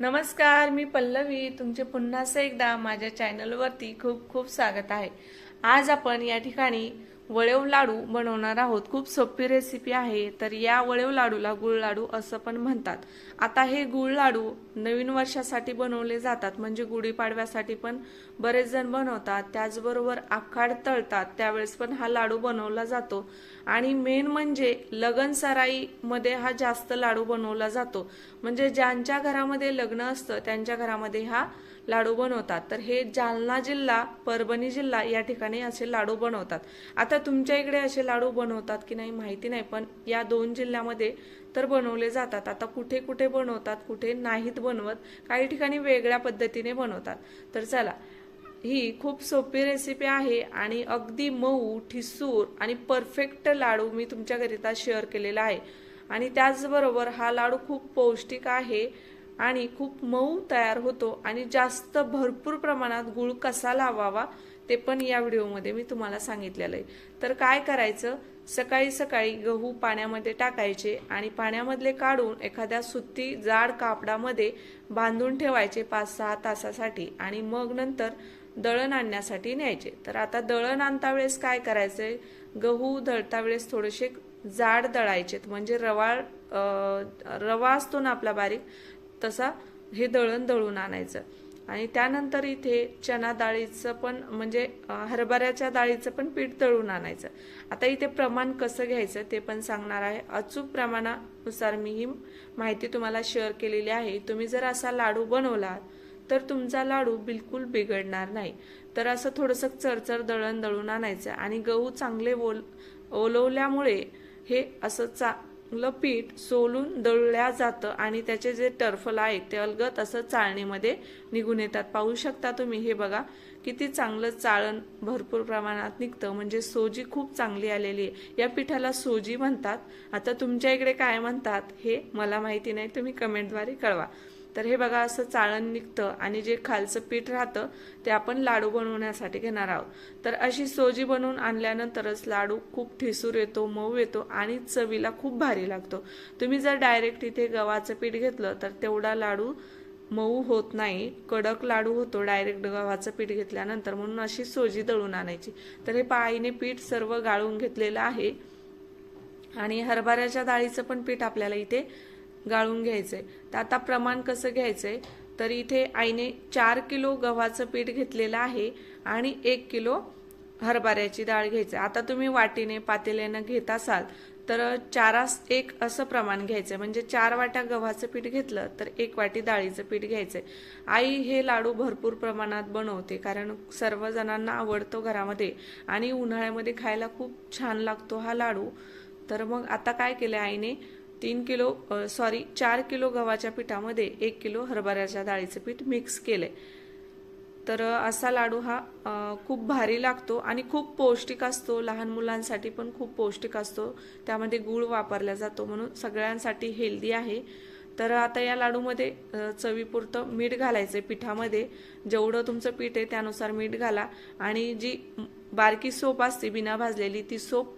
नमस्कार मी पल्लवी. तुमचे पुन्हा एकदा माझ्या चॅनलवरती खूप खूप स्वागत आहे. आज आपण या ठिकाणी वळेव लाडू बनवणार आहोत. खूप सोपी रेसिपी आहे तर या वळेव लाडूला गुळ लाडू असं पण म्हणतात. आता हे गुळ लाडू नवीन वर्षासाठी बनवले जातात म्हणजे गुढीपाडव्यासाठी पण बरेच जण बनवतात. त्याचबरोबर आखाड तळतात त्यावेळेस पण हा लाडू बनवला जातो. आणि मेन म्हणजे लगन सराईमध्ये हा जास्त लाडू बनवला जातो. म्हणजे ज्यांच्या घरामध्ये लग्न असतं त्यांच्या घरामध्ये हा लाडू बनवतात. तर हे जालना जिल्हा परभणी जिल्हा या ठिकाणी असे लाडू बनवतात. आता तुमच्या इकडे असे लाडू बनवतात की नाही माहिती नाही पण या दोन जिल्ह्यामध्ये तर बनवले जातात. आता कुठे कुठे बनवतात कुठे नाहीत बनवत काही ठिकाणी वेगळ्या पद्धतीने बनवतात. तर चला ही खूप सोपी रेसिपी आहे आणि अगदी मऊ ठिसूर आणि परफेक्ट लाडू मी तुमच्याकरिता शेअर केलेला आहे. आणि त्याचबरोबर हा लाडू खूप पौष्टिक आहे आणि खूप मऊ तयार होतो आणि जास्त भरपूर प्रमाणात गुळ कसा लावावा ते पण या व्हिडिओमध्ये मी तुम्हाला सांगितलेलं आहे. तर काय करायचं? सकाळी सकाळी गहू पाण्यामध्ये टाकायचे आणि पाण्यामधले काढून एखाद्या सुती जाड कापडामध्ये बांधून ठेवायचे पाच सहा तासासाठी आणि मग नंतर दळण आणण्यासाठी न्यायचे. तर आता दळण आणता वेळेस काय करायचंय? गहू दळता वेळेस थोडेसे जाड दळायचेत. म्हणजे रवाळ रवा असतो ना आपला बारीक तसा हे दळण दळून आणायचं. आणि त्यानंतर इथे चना डाळीचं पण म्हणजे हरभऱ्याच्या डाळीचं पण पीठ दळून आणायचं. आता इथे प्रमाण कसं घ्यायचं ते पण सांगणार आहे. अचूक प्रमाणानुसार मी ही माहिती तुम्हाला शेअर केलेली आहे. तुम्ही जर असा लाडू बनवला तर तुमचा लाडू बिलकुल बिघडणार नाही. तर असं थोडंसं चरचर दळण दळून आणायचं. आणि गहू चांगले ओल ओलवल्यामुळे हे असं चा पीठ सोलून दळल्या जातं आणि त्याचे जे टर्फल आहेत ते अलगत असं चाळणीमध्ये निघून येतात. पाहू शकता तुम्ही हे बघा किती चांगलं चाळण भरपूर प्रमाणात निघतं. म्हणजे सोजी खूप चांगली आलेली आहे. या पिठाला सोजी म्हणतात. आता तुमच्या इकडे काय म्हणतात हे मला माहिती नाही. तुम्ही कमेंटद्वारे कळवा. तर हे बघा असं चाळण निघतं आणि जे खालचं पीठ राहतं ते आपण लाडू बनवण्यासाठी घेणार आहोत. तर अशी सोजी बनवून आणल्यानंतरच लाडू खूप ठिसूर येतो मऊ येतो आणि चवीला खूप भारी लागतो. तुम्ही जर डायरेक्ट इथे गव्हाचं पीठ घेतलं तर तेवढा लाडू मऊ होत नाही. कडक लाडू होतो डायरेक्ट गव्हाचं पीठ घेतल्यानंतर म्हणून अशी सोजी दळून आणायची. तर हे पाळीने पीठ सर्व गाळून घेतलेलं आहे. आणि हरभऱ्याच्या डाळीचं पण पीठ आपल्याला इथे गाळून घ्यायचंय तर आता प्रमाण कसं घ्यायचंय? तर इथे आईने चार किलो गव्हाचं पीठ घेतलेलं आहे आणि एक किलो हरभऱ्याची डाळ घ्यायची आता तुम्ही वाटीने पातेल्यानं घेत असाल तर चारास एक असं प्रमाण घ्यायचं म्हणजे चार वाट्या गव्हाचं पीठ घेतलं तर एक वाटी डाळीचं पीठ घ्यायचंय. आई हे लाडू भरपूर प्रमाणात बनवते कारण सर्व जणांना आवडतो घरामध्ये आणि उन्हाळ्यामध्ये खायला खूप छान लागतो हा लाडू. तर मग आता काय केलं आईने? तीन किलो सॉरी चार किलो गव्हाच्या पिठामध्ये एक किलो हरभऱ्याच्या डाळीचं पीठ मिक्स केलंय. तर असा लाडू हा खूप भारी लागतो आणि खूप पौष्टिक असतो. लहान मुलांसाठी पण खूप पौष्टिक असतो. त्यामध्ये गूळ वापरला जातो म्हणून सगळ्यांसाठी हेल्दी आहे. तर आता या लाडूमध्ये चवीपुरतं मीठ घालायचं पिठामध्ये. जेवढं तुमचं पीठ आहे त्यानुसार मीठ घाला. आणि जी बारकी सोप असते बिना भाजलेली ती सोप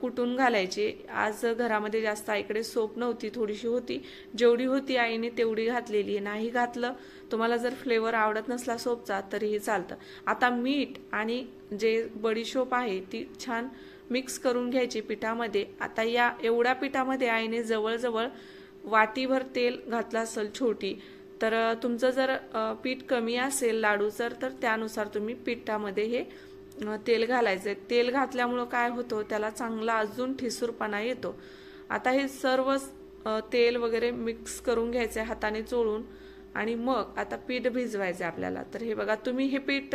कुटून घालायचे. आज घरामध्ये जास्त आईकडे सोप नव्हती थोडीशी होती. जेवढी होती आईने तेवढी घातलेली. आहे नाही घातलं तुम्हाला जर फ्लेवर आवडत नसला सोपचा तरीही चालतं. आता मीठ आणि जे बडीशोप आहे ती छान मिक्स करून घ्यायची पिठामध्ये. आता या एवढ्या पिठामध्ये आईने जवळजवळ वाटीभर तेल घातलं असेल छोटी तर तुमचं जर पीठ कमी असेल लाडूचं तर त्यानुसार तुम्ही पिठामध्ये हे तेल घालायचं तेल घातल्यामुळं काय होतं त्याला चांगला अजून ठिसूरपणा येतो. आता हे सर्व तेल वगैरे मिक्स करून घ्यायचे हाताने चोळून आणि मग आता पीठ भिजवायचं आपल्याला. तर हे बघा तुम्ही हे पीठ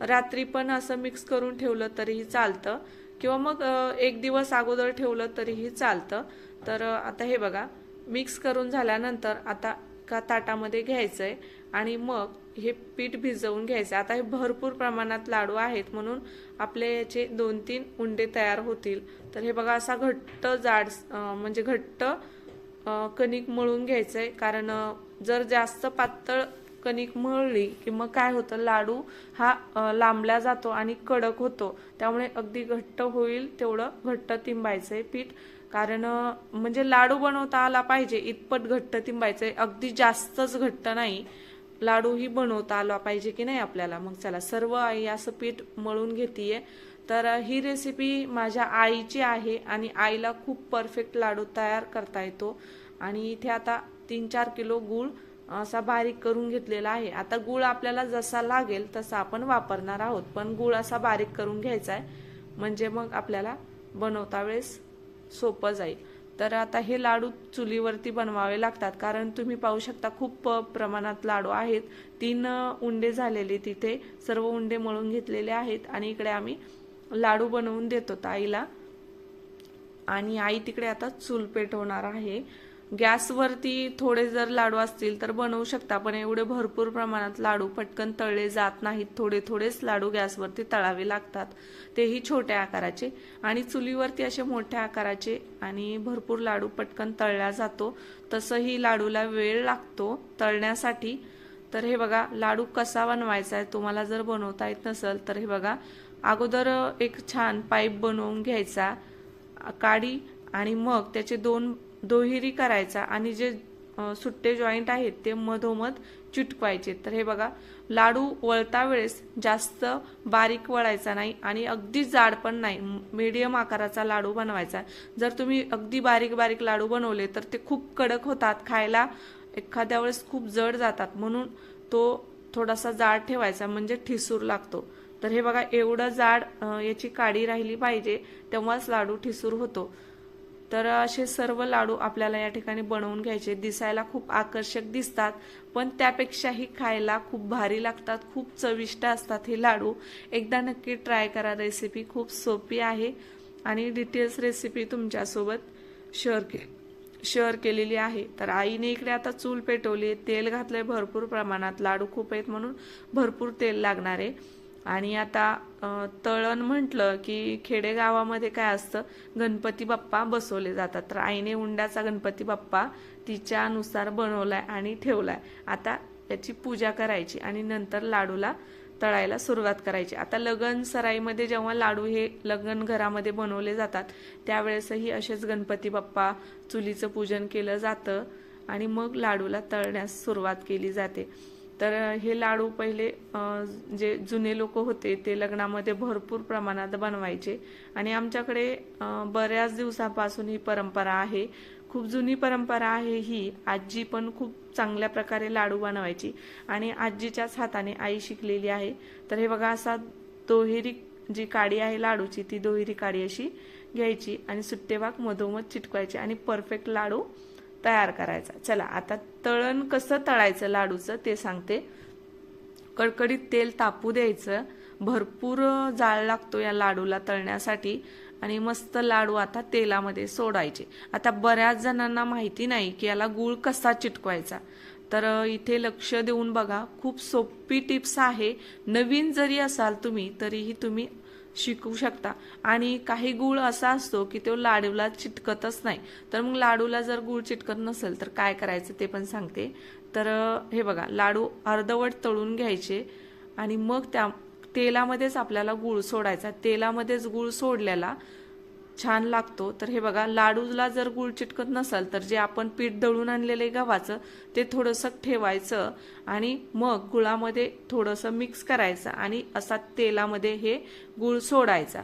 रात्री पण असं मिक्स करून ठेवलं तरीही चालतं किंवा मग एक दिवस अगोदर ठेवलं तरीही चालतं. तर आता हे बघा मिक्स करून झाल्यानंतर आता का ताटामध्ये घ्यायचं आहे आणि मग हे पीठ भिजवून घ्यायचं. आता हे भरपूर प्रमाणात लाडू आहेत म्हणून आपले याचे दोन तीन उंडे तयार होतील. तर हे बघा असा घट्ट जाड म्हणजे घट्ट कणिक मळून घ्यायचंय. कारण जर जास्त पातळ कणिक मळली की मग काय होतं लाडू हा लांबला जातो आणि कडक होतो. त्यामुळे अगदी घट्ट होईल तेवढं घट्ट तिंबायचंय पीठ. कारण म्हणजे लाडू बनवता आला पाहिजे इतपत घट्ट तिंबायचंय. अगदी जास्तच घट्ट नाही. लाडूही बनवता आला पाहिजे की नाही आपल्याला? मग चला सर्व आई असं पीठ मळून घेतीये. तर ही रेसिपी माझ्या आईची आहे आणि आईला खूप परफेक्ट लाडू तयार करता येतो. आणि इथे आता तीन चार किलो गूळ असा बारीक करून घेतलेला आहे. आता गूळ आपल्याला जसा लागेल तसा आपण वापरणार आहोत. पण गूळ असा बारीक करून घ्यायचा आहे. म्हणजे मग आपल्याला बनवता वेळेस सोपं जाईल. तर आता हे लाडू चुलीवरती बनवावे लागतात. कारण तुम्ही पाहू शकता खूप प्रमाणात लाडू आहेत. तीन उंडे झालेले तिथे. सर्व उंडे मळून घेतलेले आहेत आणि इकडे आम्ही लाडू बनवून देतो आईला आणि आई तिकडे आता चूल पेटवणार आहे. गॅसवरती थोडे जर लाडू असतील तर बनवू शकता पण एवढे भरपूर प्रमाणात लाडू पटकन तळले जात नाहीत. थोडे थोडेच लाडू गॅसवरती तळावे लागतात. तेही छोट्या आकाराचे आणि चुलीवरती असे मोठ्या आकाराचे आणि भरपूर लाडू पटकन तळला जातो. तसंही लाडूला वेळ लागतो तळण्यासाठी. तर हे बघा लाडू कसा बनवायचा आहे तुम्हाला जर बनवता येत नसेल तर हे बघा अगोदर एक छान पाईप बनवून घ्यायचा काडी आणि मग त्याचे दोन दोहिरी करायचा आणि जे सुट्टे जॉईंट आहेत ते मधोमध चिटकवायचे. तर हे बघा लाडू वळता वेळेस जास्त बारीक वळायचा नाही आणि अगदी जाड पण नाही. मीडियम आकाराचा लाडू बनवायचा. जर तुम्ही अगदी बारीक बारीक लाडू बनवले तर ते खूप कडक होतात खायला एखाद्या वेळेस खूप जड जातात. म्हणून तो थोडासा जाड ठेवायचा म्हणजे ठिसूर लागतो. तर हे बघा एवढं जाड याची काडी राहिली पाहिजे तेव्हाच लाडू ठिसूर होतो. तर असे सर्व लाडू आपल्याला या ठिकाणी बनवून घ्यायचे. दिसायला खूप आकर्षक दिसतात पण त्यापेक्षाही खायला खूप भारी लागतात खूप चविष्ट असतात हे लाडू. एकदा नक्की ट्राय करा रेसिपी खूप सोपी आहे आणि डिटेल्स रेसिपी तुमच्यासोबत शेअर के शेअर केलेली आहे. तर आईने इकडे आता चूल पेटवली तेल घातलंय भरपूर प्रमाणात लाडू खूप आहेत म्हणून भरपूर तेल लागणार आहे. आणि आता तळण म्हटलं की खेडेगावामध्ये काय असतं गणपती बाप्पा बसवले जातात. तर आईने उंड्याचा गणपती बाप्पा तिच्यानुसार बनवलाय आणि ठेवलाय. आता याची पूजा करायची आणि नंतर लाडूला तळायला सुरुवात करायची. आता लगन सराईमध्ये जेव्हा लाडू हे लगन घरामध्ये बनवले जातात त्यावेळेसही असेच गणपती बाप्पा चुलीचं पूजन केलं जातं आणि मग लाडूला तळण्यास सुरुवात केली जाते. तर हे लाडू पहिले जे जुने लोक होते ते लग्नामध्ये भरपूर प्रमाणात बनवायचे. आणि आमच्याकडे बऱ्याच दिवसापासून ही परंपरा आहे. खूप जुनी परंपरा आहे ही. आजी पण खूप चांगल्या प्रकारे लाडू बनवायची. आणि आजीच्याच हाताने आई शिकलेली आहे. तर हे बघा असा दोहेरी जी काडी आहे लाडूची ती दोहेरी काडी अशी घ्यायची आणि सुट्टे वाक मधोमध चिटकवायची आणि परफेक्ट लाडू तयार करायचा. चला आता तळण कसं तळायचं लाडूचं ते सांगते. कडकडीत तेल तापू द्यायचं. भरपूर जाळ लागतो या लाडूला तळण्यासाठी. आणि मस्त लाडू आता तेलामध्ये सोडायचे. आता बऱ्याच जणांना माहिती नाही की याला गूळ कसा चिटकवायचा. तर इथे लक्ष देऊन बघा. खूप सोपी टिप्स आहे. नवीन जरी असाल तुम्ही तरीही तुम्ही शिकू शकता. आणि काही गुळ असा असतो की तो लाडूला चिटकतच नाही. तर मग लाडूला जर गुळ चिटकत नसेल तर काय करायचं ते पण सांगते. तर हे बघा लाडू अर्धवट तळून घ्यायचे आणि मग त्या तेलामध्येच आपल्याला गूळ सोडायचा. तेलामध्येच गूळ सोडल्याला छान लागतो. तर हे बघा लाडूला जर गुळ चिटकत नसाल तर जे आपण पीठ दळून आणलेलं आहे गव्हाचं ते थोडंसं ठेवायचं आणि मग गुळामध्ये थोडंसं मिक्स करायचं आणि असा तेलामध्ये हे गुळ सोडायचा.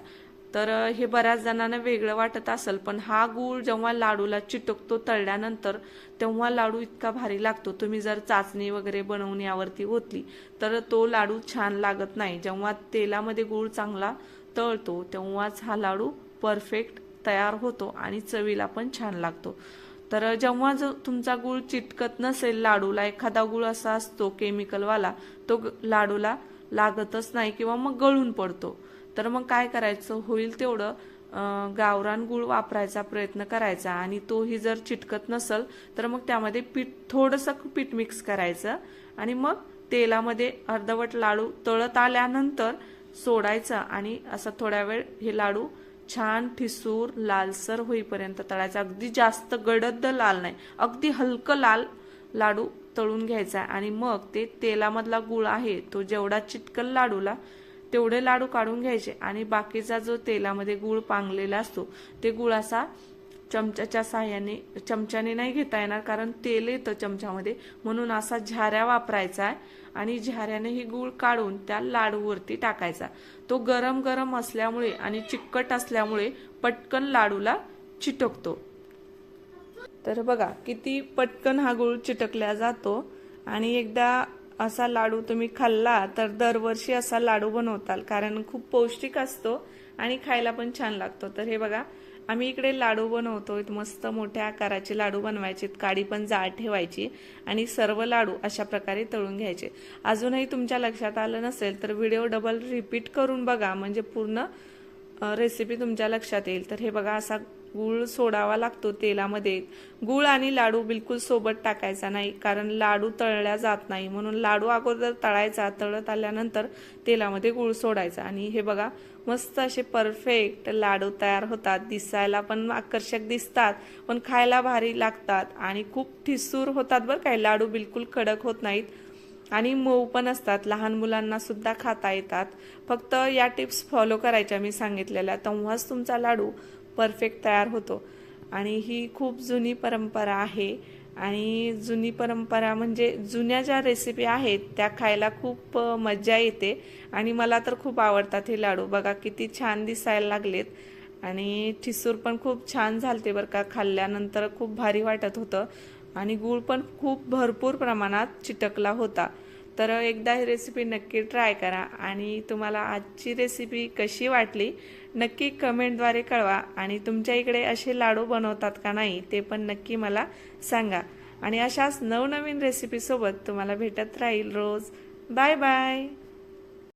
तर हे बऱ्याच जणांना वेगळं वाटत असेल पण हा गूळ जेव्हा लाडूला चिटकतो तळल्यानंतर तेव्हा लाडू इतका भारी लागतो. तुम्ही जर चाचणी वगैरे बनवून यावरती ओतली तर तो लाडू छान लागत नाही. जेव्हा तेलामध्ये गूळ चांगला तळतो तेव्हाच हा लाडू परफेक्ट तयार होतो आणि चवीला पण छान लागतो. तर जेव्हा जो तुमचा गुळ चिटकत नसेल लाडूला एखादा गुळ असा असतो केमिकलवाला तो ग- लाडूला लागतच नाही किंवा मग गळून पडतो. तर मग काय करायचं? होईल तेवढं गावरान गुळ वापरायचा प्रयत्न करायचा आणि तोही जर चिटकत नसल तर मग त्यामध्ये पीठ थोडंसं पीठ मिक्स करायचं आणि मग तेलामध्ये अर्धवट लाडू तळत आल्यानंतर सोडायचं आणि असं थोड्या वेळ हे लाडू छान ठिसूर लालसर होईपर्यंत तळायचा. अगदी जास्त गडद लाल नाही. अगदी हलकं लाल लाडू तळून घ्यायचा आणि मग ते तेलामधला गुळ आहे तो जेवढा चिटकल लाडूला तेवढे लाडू काढून घ्यायचे आणि बाकीचा जो तेलामध्ये गुळ पांगलेला असतो ते गुळ असा चमच्याच्या साह्याने चमच्याने नाही घेता येणार कारण तेल येतं चमच्यामध्ये. म्हणून असा झाऱ्या वापरायचा आहे आणि झाऱ्याने ही गूळ काढून त्या लाडूवरती टाकायचा. तो गरम गरम असल्यामुळे आणि चिकट असल्यामुळे पटकन लाडूला चिटकतो. तर बघा किती पटकन हा गूळ चिटकला जातो आणि एकदा असा लाडू तुम्ही खाल्ला तर दरवर्षी असा लाडू बनवताल कारण खूप पौष्टिक असतो आणि खायला पण छान लागतो. तर हे बघा आम्ही इकडे लाडू बनवतो मस्त मोठ्या आकाराचे लाडू बनवायचे काडी पण जाळ ठेवायची आणि सर्व लाडू अशा प्रकारे तळून घ्यायचे. अजूनही तुमच्या लक्षात आलं नसेल तर व्हिडिओ डबल रिपीट करून बघा म्हणजे पूर्ण रेसिपी तुमच्या लक्षात येईल. तर हे बघा असा गूळ सोडावा लागतो तेलामध्ये. गूळ आणि लाडू बिलकुल सोबत टाकायचा नाही कारण लाडू तळल्या जात नाही. म्हणून लाडू अगोदर तळायचा तळत आल्यानंतर तेलामध्ये गूळ सोडायचा. आणि हे बघा मस्त असे परफेक्ट लाडू तयार होतात दिसायला पण आकर्षक दिसतात पण खायला भारी लागतात आणि खूप ठिसूर होतात बरं काय लाडू बिलकुल कडक होत नाहीत आणि मऊ पण असतात. लहान मुलांना सुद्धा खाता येतात. फक्त या टिप्स फॉलो करायच्या मी सांगितलेल्या. तेव्हाच तुमचा लाडू परफेक्ट तयार होतो. आणि ही खूप जुनी परंपरा आहे. आणि जुनी परंपरा म्हणजे जुन्या ज्या रेसिपी आहेत त्या खायला खूप मजा येते. आणि मला तर खूप आवडतात हे लाडू. बघा किती छान दिसायला लागलेत. आणि ठिसूर पण खूप छान झालते बरं का. खाल्ल्यानंतर खूप भारी वाटत होतं. आणि गूळ पण खूप भरपूर प्रमाणात चिटकला होता. तर एकदा ही रेसिपी नक्की ट्राय करा आणि तुम्हाला आजची रेसिपी कशी वाटली नक्की कमेंटद्वारे कळवा आणि तुमच्या इकडे असे लाडू बनवतात का नाही ते पण नक्की मला सांगा. आणि अशाच नवनवीन रेसिपीसोबत तुम्हाला भेटत राहील रोज. Bye bye